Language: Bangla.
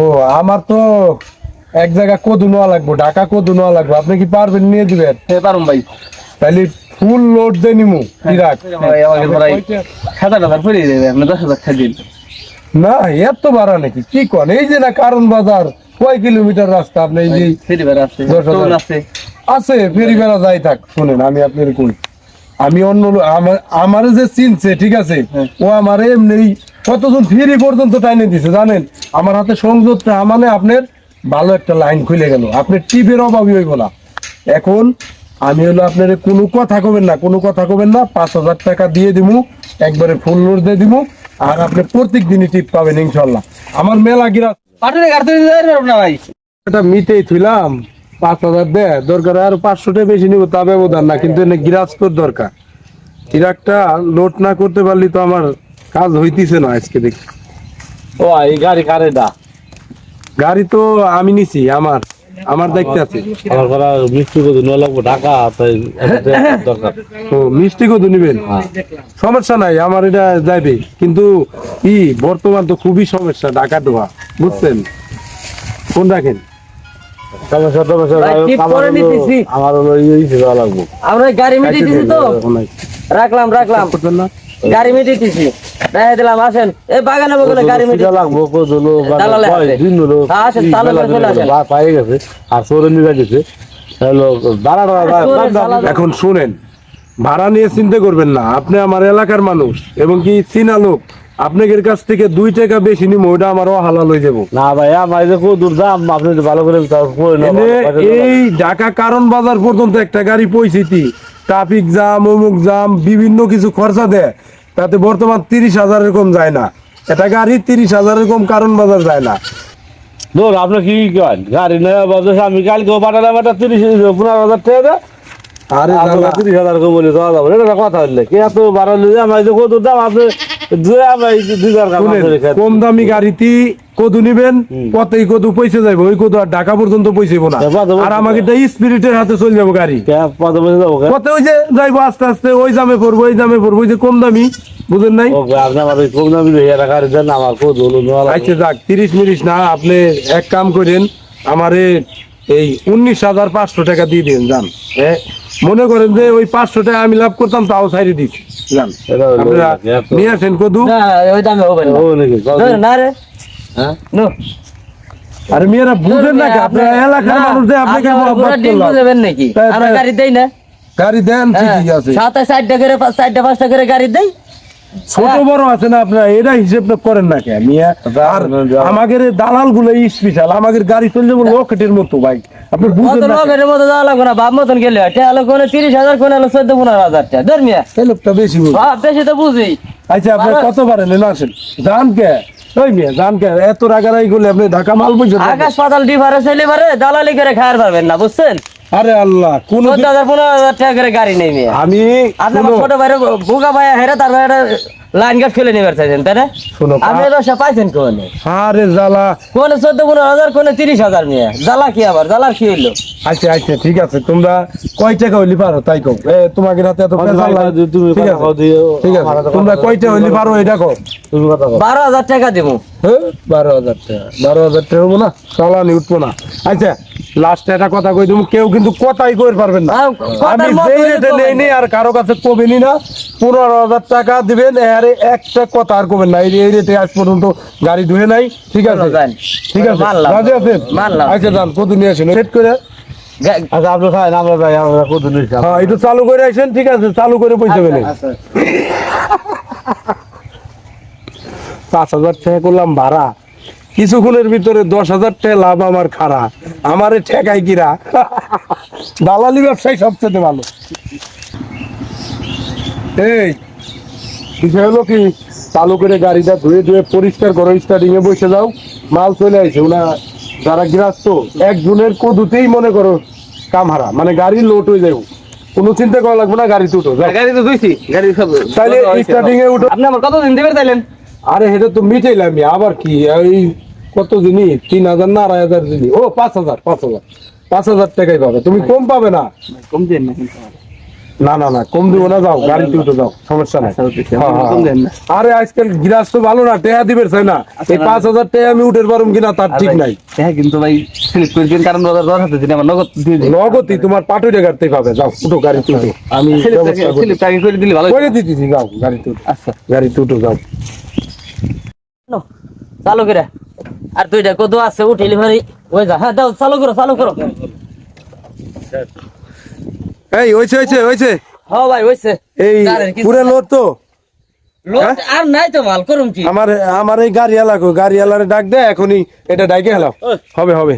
ও আমার তো এক জায়গা কদু নেওয়া লাগবে ঢাকা কদু নেওয়া লাগবে। আপনি কি পারবেন নিয়ে দিবেন? হ্যাঁ পারুম ভাই। তাহলে ফুল লোড দিয়ে নিমু ইরাক ভাই, আমাকে প্রায় হাজার হাজার ফিরিয়ে দেবে আপনি দশ হাজার খাই দিন। না এত ভাড়া নাকি কি কন? এই যে না কারণ বাজার কয় কিলোমিটার রাস্তা আপনি এই যে আছে ফেরি বেড়া যাই থাক শুনেন আমি আপনার কোন আমি অন্য আমার আমার যে চিনছে ঠিক আছে? হ্যাঁ। ও আমার এমনি কতজন ফেরি পর্যন্ত টাইনে দিছে জানেন? আমার হাতে সংযোগটা মানে আপনার ভালো একটা লাইন খুলে গেল। আপনার টিপের অভাবই হইব না। এখন আমি হলো আপনার কোনো কথা কবেন না কোনো কথা কবেন না পাঁচ হাজার টাকা দিয়ে দিব একবারে ফুল লোড দিয়ে দিব আর আপনি প্রত্যেক দিনই টিপ পাবেন ইনশাল্লাহ আমার মেলা গিরা পাটুরে গাড়ি না ভাই। এটা মিটেই থইলাম পাঁচ হাজার দে দরকার আর পাঁচশোটা বেশি নিব তা ব্যবধান না কিন্তু গিরাজ তোর দরকার। ট্রাকটা লোড না করতে পারলি তো আমার কাজ হইতেছে না আজকে দেখি। ও এই গাড়ি কারে দা? গাড়ি তো আমি নিছি আমার আমার দায়িত্ব আছে। আমার করা মিষ্টি কত ন লাগবো টাকা তাই দরকার। ও মিষ্টি কত নিবেন? সমস্যা নাই আমার এটা যাইবে। কিন্তু ই বর্তমান তো খুবই সমস্যা ঢাকা ঢোয়া বুঝছেন? কোন রাখেন। সমস্যা টমস্যা আমার হলো- নিতেছি। আমার হলো ইয়ে লাগবো আমরা গাড়ি মিটিয়ে দিছি তো? রাখলাম রাখলাম। না গাড়ি দেখা দিলাম আসেন। এই বাগানে বাগানে গাড়ি লাগবো দালালে দিন হলো? হ্যাঁ, আসেন, চলে পায়ে গেছে আর সরে নিয়ে গেছে হলো দাঁড়া এখন শুনেন ভাড়া নিয়ে চিন্তা করবেন না। আপনি আমার এলাকার মানুষ এবং কি চীনা লোক। আপনাদের কাছ থেকে দুই টাকা বেশি নিম ওইটা আমার অহালাল হয়ে যাব। না ভাই আমার যে কত দূর দাম আপনি ভালো করে এই ঢাকা কারণ বাজার পর্যন্ত একটা গাড়ি পৌঁছিতি ট্রাফিক জাম অমুক জাম বিভিন্ন কিছু খরচা দেয় তাতে বর্তমান তিরিশ হাজারের কম যায় না। এটা গাড়ি তিরিশ হাজারের কম কারণ বাজার যায় না। ধর আপনি কি করেন? গাড়ি নেওয়া বাজার আমি কালকে পাঠালাম এটা তিরিশ পনেরো হাজার টাকা দেয় আরে। তিরিশ হাজার কম বলে কথা হইলে। কে এত বাড়ালে আমার কত দাম আপনি কাম দামি গাড়িতে কদু নিবেন। কতই কদু পয়সা ওই কদু আর ঢাকা পর্যন্ত পৌঁছাইব না আর আমাকে স্পিরিটের হাতে চলে যাব গাড়ি? কত ওই যে যাইবো আস্তে আস্তে ওই জামে পড়ব ওই জামে পড়ব ওই যে কম দামি বুঝেন নাই দামি কত। আচ্ছা যাক তিরিশ মিনিট না আপনি এক কাম করেন আমারে এই উনিশ হাজার পাঁচশো টাকা দিয়ে দিন যান এ, মনে করেন যে ওই পাঁচশো টাকা আমি লাভ করতাম তাও ছাড়ি দিচ্ছি নিয়ে আসেন কদু। না ওই দামে হবে না। রে। হ্যাঁ? আর মেয়েরা বুঝেন না আপনার এলাকার মানুষ দিয়ে আপনাকে মহব্বত করলাম। দেবেন নাকি? আমরা গাড়ি দেই না? গাড়ি দেন ঠিকই আছে। সাতাশ চারটা করে পাঁচ- চারটা পাঁচটা করে গাড়ি দেই। ছোট বড় আছে না আপনার এটা হিসেব করেন না কে? মিয়া আর আমাদের দালালগুলো স্পেশাল আমাদের গাড়ি চলে যাব লকেটের মতো ভাই। আপনি বুঝেন না লোকের মতো যাওয়া লাগবে না বাপ মতন গেলে হয়। হলো কোনে তিরিশ হাজার কোনে হলো চোদ্দ পনেরো হাজার টাকা। ধর মিয়া। এই লোকটা বেশি বুঝে। বেশি তো বুঝি আচ্ছা আপনি কত পারেন এনে আসেন। জান কে? ওই মেয়ে জান কে? এত রাগারাই করলে আপনি ঢাকা মাল বুঝছেন আকাশ পাতাল পারে দালালি করে খায়ার পারবেন না বুঝছেন? আরে আল্লাহ কোন পনেরো হাজার টাকা করে গাড়ি নেই আমি ছোট ভাইয়ের বোকা ভাইয়া হেরে তার ভাইয়া লাইন গাছ ফেলে নিবার চাইছেন তাই না? শোনো আপনি পাইছেন কোনে? আরে জ্বালা। কোনে চোদ্দ পনেরো হাজার কোনে তিরিশ হাজার জ্বালা কি আবার? জ্বালার কি হইল? আচ্ছা আচ্ছা ঠিক আছে। তোমরা কয় টাকা হইলি পারো তাই কও। এ তোমাকে রাতে এত পেশাল লাগে। তুমি ঠিক আছে। ঠিক আছে। তোমরা কথা কয়টা হইলি পারো এটা কও। তুমি কথা কও। বারো হাজার টাকা দেবো হ্যাঁ, বারো হাজার টাকা। বারো হাজার টাকা হব না? চালানি উঠবো না। আচ্ছা লাস্টে একটা কথা কই তুমি কেউ কিন্তু কথাই কই পারবেন না। আমি যেই রেটে নেই নি। আর কারও কাছে কবেনি না পনেরো হাজার টাকা দিবেন আরে একটা কথা আর কবেন না। এই রেটে আজ পর্যন্ত গাড়ি ধুয়ে নাই ঠিক আছে? ঠিক আছে? রাজি আছেন? আচ্ছা যান কত নিয়ে আসেন? সেট করে। আচ্ছা আপনি খাই আমরা যাই আমরা কত নিচ্ছি হ্যাঁ একটু চালু করে আসেন ঠিক আছে? চালু করে পয়সা পেলেন আচ্ছা। পাঁচ হাজার টাকা করলাম ভাড়া। কিছুক্ষণের ভিতরে দশ হাজার টাকা লাভ আমার খারা আমারে ঠেকাই কিরা? দালালি ব্যবসায় সবচেয়ে ভালো। এই বিষয় হলো কি চালু করে গাড়িটা ধুয়ে ধুয়ে পরিষ্কার করো স্টার্টিং এ বসে যাও মাল চলে আসে ওনা যারা গৃহস্থ একজনের কদুতেই মনে করো কামহারা মানে গাড়ি লোড হয়ে যাবে কোনো চিন্তা করা লাগবে না গাড়ি উঠো যাও। গাড়ি তো ধুইছি গাড়ি সব তাহলে স্টার্টিং এ উঠো। আপনি আমার কত দিন দেবেন তাইলেন? আরে এটা তো মিটাইলাম আবার কি এই কত জিনিস তিন হাজার না আড়াই হাজার জিনিস ও পাঁচ হাজার পাঁচ হাজার। পাঁচ হাজার টাকাই পাবে। তুমি কম পাবে না। কম দিন না না না না কম দিব না যাও গাড়িতে উঠে যাও সমস্যা নাই। আচ্ছা। হ্যাঁ, হ্যাঁ। না। আরে আজকাল গিরাজ তো ভালো না টেয়া দিবে চাই না? এই পাঁচ হাজার টাকা আমি উঠের পারুম কিনা তার ঠিক নাই। হ্যাঁ কিন্তু ভাই স্লিপ করে দিন কারণ রোজার হাতে দিন আমার নগদ দিয়ে দিন নগতি তোমার গাড়তে পাবে যাও উঠো গাড়িতে উঠো। আমি আগে করে দিলে ভালো। করে দিতেছি যাও গাড়িতে উঠো। আচ্ছা। গাড়িতে উঠো যাও। চালু করে। আর দুইটা কত আছে উঠিলি ভারি ওই যা। হ্যাঁ দাও চালু করো চালু করো। এই হয়েছে হইছে হয়েছে। হ্যাঁ ভাই হইছে এই পুরে। লোড তো। লোড হ্যাঁ? আর নাই তো মাল করুম কি? আমার আমার এই গাড়ি এলাকো গাড়ি এলারে ডাক দে এখনই এটা ডাইকে হেলাও। হবে হবে।